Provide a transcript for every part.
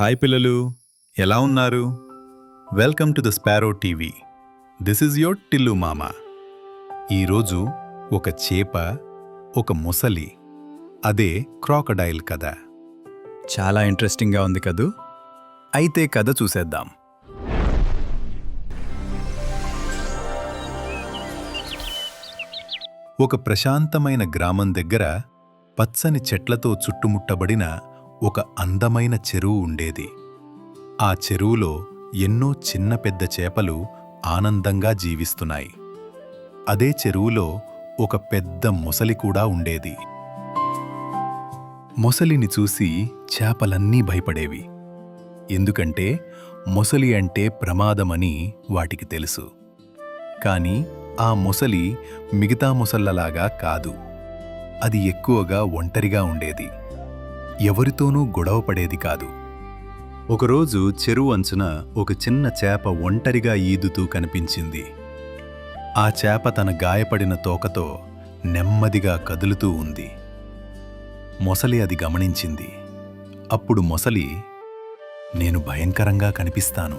Hi పిల్లలు ఎలా ఉన్నారు? Welcome to the sparrow TV. This is your Tillu మామ. ఈరోజు ఒక చేప ఒక ముసలి అదే క్రాకడైల్ కథ. చాలా ఇంట్రెస్టింగ్గా ఉంది కదూ? అయితే కథ చూసేద్దాం. ఒక ప్రశాంతమైన గ్రామం దగ్గర పచ్చని చెట్లతో చుట్టుముట్టబడిన ఒక అందమైన చెరువు ఉండేది. ఆ చెరువులో ఎన్నో చిన్న పెద్ద చేపలు ఆనందంగా జీవిస్తున్నాయి. అదే చెరువులో ఒక పెద్ద మొసలి కూడా ఉండేది. మొసలిని చూసి చేపలన్నీ భయపడేవి. ఎందుకంటే మొసలి అంటే ప్రమాదమని వాటికి తెలుసు. కాని ఆ మొసలి మిగతా మొసళ్ళలాగా కాదు. అది ఎక్కువగా ఒంటరిగా ఉండేది. ఎవరితోనూ గొడవ పడేది కాదు. ఒకరోజు చెరువు అంచున ఒక చిన్న చేప ఒంటరిగా ఈదుతూ కనిపించింది. ఆ చేప తన గాయపడిన తోకతో నెమ్మదిగా కదులుతూ ఉంది. మొసలి అది గమనించింది. అప్పుడు మొసలి నేను భయంకరంగా కనిపిస్తాను.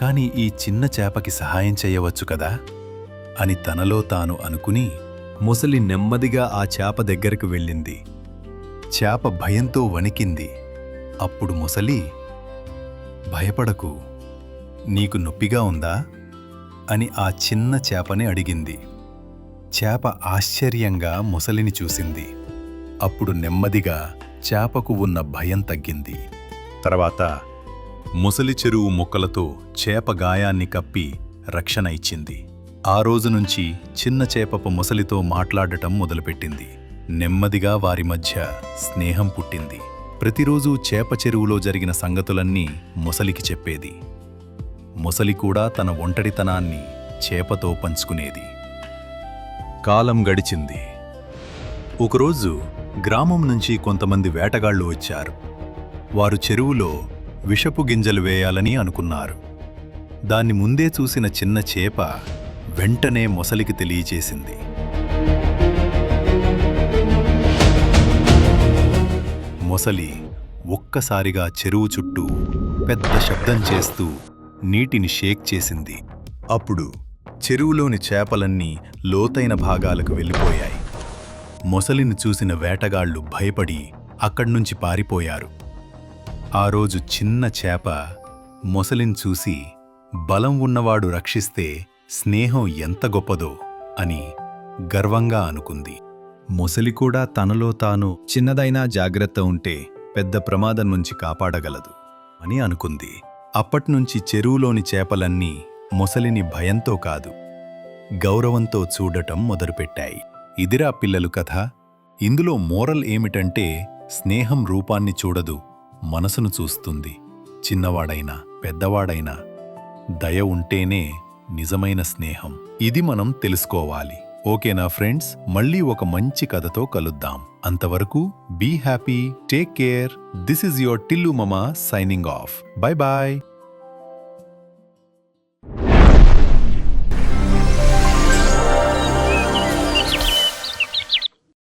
కాని ఈ చిన్న చేపకి సహాయం చేయవచ్చు కదా అని తనలో తాను అనుకుని ముసలి నెమ్మదిగా ఆ చేప దగ్గరకు వెళ్ళింది. చేప భయంతో వణికింది. అప్పుడు ముసలి భయపడకు నీకు నొప్పిగా ఉందా? అని ఆ చిన్న చేపని అడిగింది. చేప ఆశ్చర్యంగా ముసలిని చూసింది. అప్పుడు నెమ్మదిగా చేపకు ఉన్న భయం తగ్గింది. తర్వాత ముసలి చెరువు మొక్కలతో చేప గాయాన్ని కప్పి రక్షణ ఇచ్చింది. ఆ రోజు నుంచి చిన్న చేపపు ముసలితో మాట్లాడటం మొదలుపెట్టింది. నెమ్మదిగా వారి మధ్య స్నేహం పుట్టింది. ప్రతిరోజూ చేప చెరువులో జరిగిన సంగతులన్నీ ముసలికి చెప్పేది. ముసలి కూడా తన ఒంటరితనాన్ని చేపతో పంచుకునేది. కాలం గడిచింది. ఒకరోజు గ్రామం నుంచి కొంతమంది వేటగాళ్ళు వచ్చారు. వారు చెరువులో విషపు గింజలు వేయాలని అనుకున్నారు. దాన్ని ముందే చూసిన చిన్న చేప వెంటనే మొసలికి తెలియచేసింది. మొసలి ఒక్కసారిగా చెరువు చుట్టూ పెద్ద శబ్దం చేస్తూ నీటిని షేక్ చేసింది. అప్పుడు చెరువులోని చేపలన్నీ లోతైన భాగాలకు వెళ్ళిపోయాయి. మొసలిని చూసిన వేటగాళ్ళు భయపడి అక్కడ్నుంచి పారిపోయారు. ఆ రోజు చిన్న చేప మొసలిని చూసి బలం ఉన్నవాడు రక్షిస్తే స్నేహం ఎంత గొప్పదో అని గర్వంగా అనుకుంది. మొసలి కూడా తనలో తాను చిన్నదైనా జాగ్రత్త ఉంటే పెద్ద ప్రమాదం నుంచి కాపాడగలదు అని అనుకుంది. అప్పట్నుంచి చెరువులోని చేపలన్నీ మొసలిని భయంతో కాదు గౌరవంతో చూడటం మొదలుపెట్టాయి. ఇదిరా పిల్లలు కథ. ఇందులో మోరల్ ఏమిటంటే స్నేహం రూపాన్ని చూడదు మనసును చూస్తుంది. చిన్నవాడైనా పెద్దవాడైనా దయ ఉంటేనే నిజమైన స్నేహం. ఇది మనం తెలుసుకోవాలి. ఓకేనా ఫ్రెండ్స్? మళ్ళీ ఒక మంచి కథతో కలుద్దాం. అంతవరకు be happy take care. This is your Tillu మమా signing of. Bye bye.